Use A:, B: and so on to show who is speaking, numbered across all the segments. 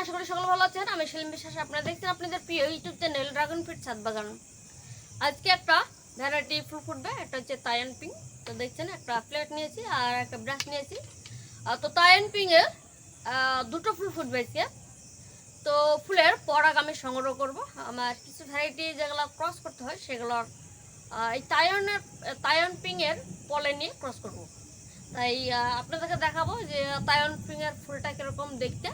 A: আশা করি সকলে ভালো আছেন। আমি সেলিম বিশ্বাস আপনারা দেখছেন আপনাদের প্রিয় ইউটিউব চ্যানেল ড্রাগন ফিট ছাদ বাগান। আজকে একটা ভ্যারাইটি ফুল ফুটবে একটা হচ্ছে তায়ান পিং। তো দেখছেন একটা প্লেট নিয়েছি আর একটা ব্রাশ নিয়েছি। তো তায়ান পিং এর আহ, দুটো ফুল ফুটবে আজকে। তো ফুলের পরাগ আমি সংগ্রহ করব। আমার কিছু ভ্যারাইটি যেগুলো ক্রস করতে হয় সেগুলোর এই তায়নের তায়ন পিং এর পলে নিয়ে ক্রস করব। তাই আপনাদেরকে দেখাবো যে তায়ন পিং এর ফুলটা কীরকম দেখতে।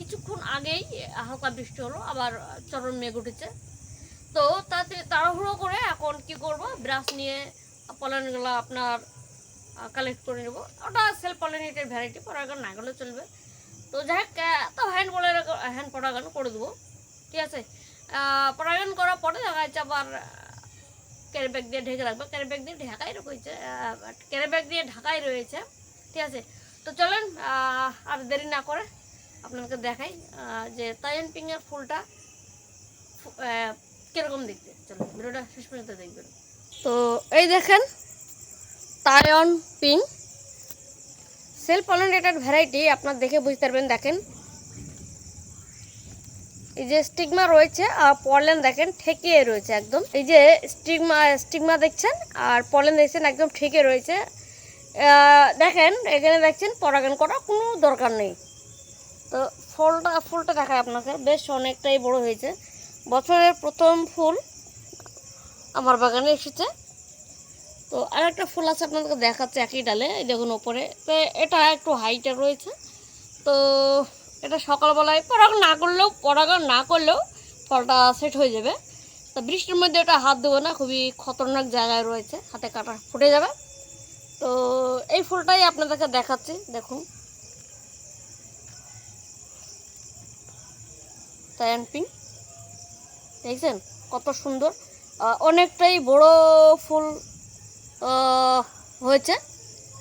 A: কিছুক্ষণ আগেই হালকা বৃষ্টি হলো, আবার চরম মেঘ উঠেছে। তো তাড়াতাড়ি তাড়াহুড়ো করে এখন কি করব? ব্রাশ নিয়ে পলানগুলো আপনার কালেক্ট করে নেব। ওটা সেলফ পলিনেটেড ভ্যারাইটি পরাগান না গেলেও চলবে। তো যাই হোক তো হ্যান্ড পলে হ্যান্ড পরাগান করে দেবো। ঠিক আছে? পরাগান করার পরে দেখা যাচ্ছে আবার ক্যারি ব্যাগ দিয়ে ঢেকে রাখব। ক্যারি ব্যাগ দিয়ে ঢাকাই রয়েছে ক্যারি ব্যাগ দিয়ে ঢাকাই রয়েছে। ঠিক আছে? তো চলেন আর দেরি না করে আপনাদেরকে দেখাই যে তাইন পিংয়ের ফুলটা কীরকম দেখতে? চলো, ভিডিওটা শেষ পর্যন্ত দেখবেন। তো এই দেখেন তায়ন পিং সেলফ পলিনেটেড ভ্যারাইটি আপনার দেখে বুঝতে পারবেন, দেখেন। এই যে স্টিগমা রয়েছে, আর পলেন দেখেন, ঠেকিয়ে রয়েছে একদম। এই যে স্টিগমা স্টিগমা দেখছেন, আর পলেন দেখছেন, একদম ঠেকে রয়েছে। দেখেন, এখানে দেখছেন পরাগান করা কোনো দরকার নেই। তো ফলটা, ফুলটা দেখায় আপনাকে। বেশ অনেকটাই বড় হয়েছে। বছরের প্রথম ফুল আমার বাগানে এসেছে। তো আর একটা ফুল আছে আপনাদেরকে দেখাচ্ছে একই ডালে দেখুন ওপরে। তো এটা একটু হাইটে রয়েছে। তো এটা সকালবেলায় পরাগ না করলেও পরাগান না করলেও ফলটা সেট হয়ে যাবে। তো বৃষ্টির মধ্যে এটা হাত দেবো না, খুবই খতরনাক জায়গায় রয়েছে। হাতে কাটা ফুটে যাবে। তো এই ফুলটাই আপনাদেরকে দেখাচ্ছি, দেখুন। তায়ান পিঙ্ক দেখছেন? কত সুন্দর। অনেকটাই বড় ফুল হয়েছে।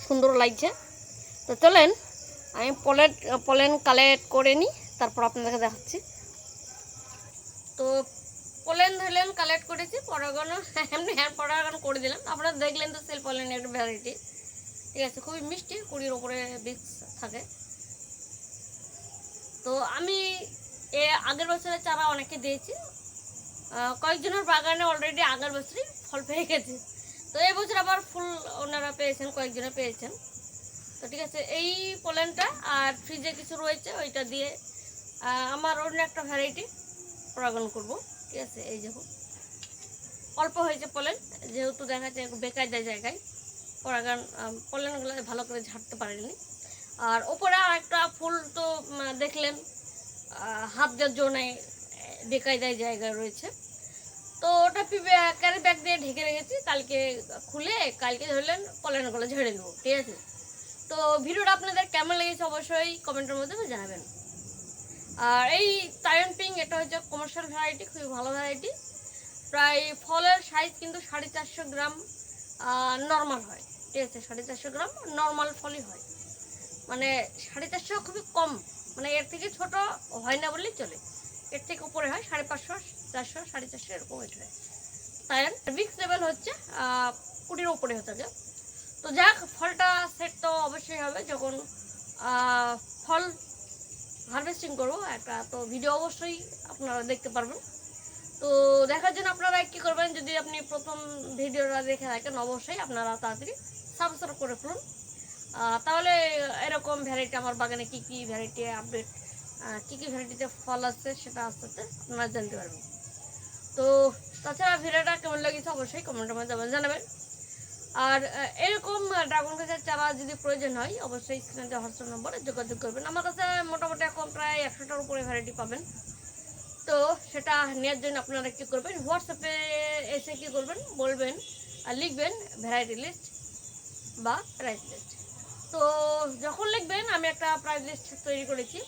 A: সুন্দর লাগছে। তো চলেন, আমি পলেট পলেন কালেক্ট করে নিই, তারপর আপনাদেরকে দেখাচ্ছি। তো পলেন ধরলেন কালেক্ট করেছি। পরাগন এমনি হ্যান্ড পরাগন করে দিলাম। আপনারা দেখলেন তো সেল পলেন একটা ভ্যারাইটি ঠিক আছে, খুবই মিষ্টি, কুড়ির ওপরে বিক্স থাকে। তো আমি এ আগের বছরের চারা অনেকে দিয়েছি। কয়েকজনের বাগানে অলরেডি আগের বছরই ফল পেয়ে গেছে। তো এই বছর আবার ফুল ওনারা পেয়েছেন কয়েকজনে পেয়েছেন। তো ঠিক আছে, এই পোলেনটা আর ফ্রিজে কিছু রয়েছে, ওইটা দিয়ে আমার অন্য একটা ভ্যারাইটি পরাগন করব। ঠিক আছে, এই দেখুন অল্প হয়েছে পোলেন যেহেতু দেখা যায় বেকার যায় জায়গায় পরাগান পোলেনগুলো ভালো করে ঝাড়তে পারেনি আর ওপরে আর একটা ফুল তো দেখলেন। দেওয়ার জন্য বেকায়দায় জায়গা রয়েছে। তো ওটা ক্যারি ব্যাগ দিয়ে ঢেকে রেখেছি, কালকে খুলে, কালকে ধরলেন পলেনগুলো ঝেড়ে নেব ঠিক আছে? তো ভিডিওটা আপনাদের কেমন লেগেছে অবশ্যই কমেন্টের মধ্যে জানাবেন। আর এই টায়ন পিং এটা হচ্ছে কমার্শিয়াল ভ্যারাইটি খুবই ভালো ভ্যারাইটি প্রায় ফলের সাইজ কিন্তু সাড়ে চারশো গ্রাম নর্মাল হয়, ঠিক আছে? সাড়ে চারশো গ্রাম নর্মাল ফলই হয়। মানে সাড়ে চারশো খুবই কম। মানে এর থেকে ছোট হয় না বললেই চলে। এর থেকে উপরে হয় সাড়ে পাঁচশো, চারশো, সাড়ে চারশো এরকম ওয়েট হয় তাই বিক্স লেভেল হচ্ছে কুটির উপরে হতে হবে। তো যাক, ফলটা সেট তো অবশ্যই হবে। যখন ফল হারভেস্টিং করব, একটা তো ভিডিও অবশ্যই আপনারা দেখতে পারবেন। তো দেখার জন্য আপনারা কী করবেন, যদি আপনি প্রথম ভিডিওটা দেখে থাকেন, অবশ্যই আপনারা তাড়াতাড়ি সাবস্ক্রাইব করে ফেলুন। তাহলে এরকম ভ্যারাইটি আমার বাগানে কি কি ভ্যারাইটি আপডেট কী কী ভ্যারাইটিতে ফল আসছে সেটা আস্তে আস্তে আপনারা জানতে পারবেন তো তাছাড়া ভিডিওটা কেমন লেগেছে অবশ্যই কমেন্টের মধ্যে জানাবেন। আর এরকম ড্রাগন গাছের চারা যদি প্রয়োজন হয়, অবশ্যই স্ক্রিনে হোয়াটসঅ্যাপ নম্বরে যোগাযোগ করবেন। আমার কাছে মোটামুটি এখন প্রায় একশোটার উপরে ভ্যারাইটি পাবেন। তো সেটা নেওয়ার জন্য আপনারা কী করবেন, হোয়াটসঅ্যাপে এসে কী করবেন, বলবেন আর লিখবেন ভ্যারাইটি লিস্ট বা প্রাইস লিস্ট তো যখন লিখবেন, আমি একটা প্রাইজ লিস্ট তৈরি করেছি।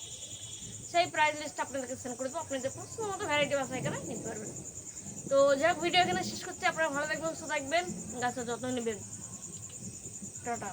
A: সেই প্রাইজ লিস্ট আপনাদেরকে সেন্ড করে দেবো। আপনাদের পছন্দ মতো ভ্যারাইটি বাসা এখানে নিতে পারবেন। তো যাই ভিডিও এখানে শেষ করছি। আপনারা ভালো থাকবেন, সুস্থ থাকবেন গাছের যত্ন নেবেন। টাটা।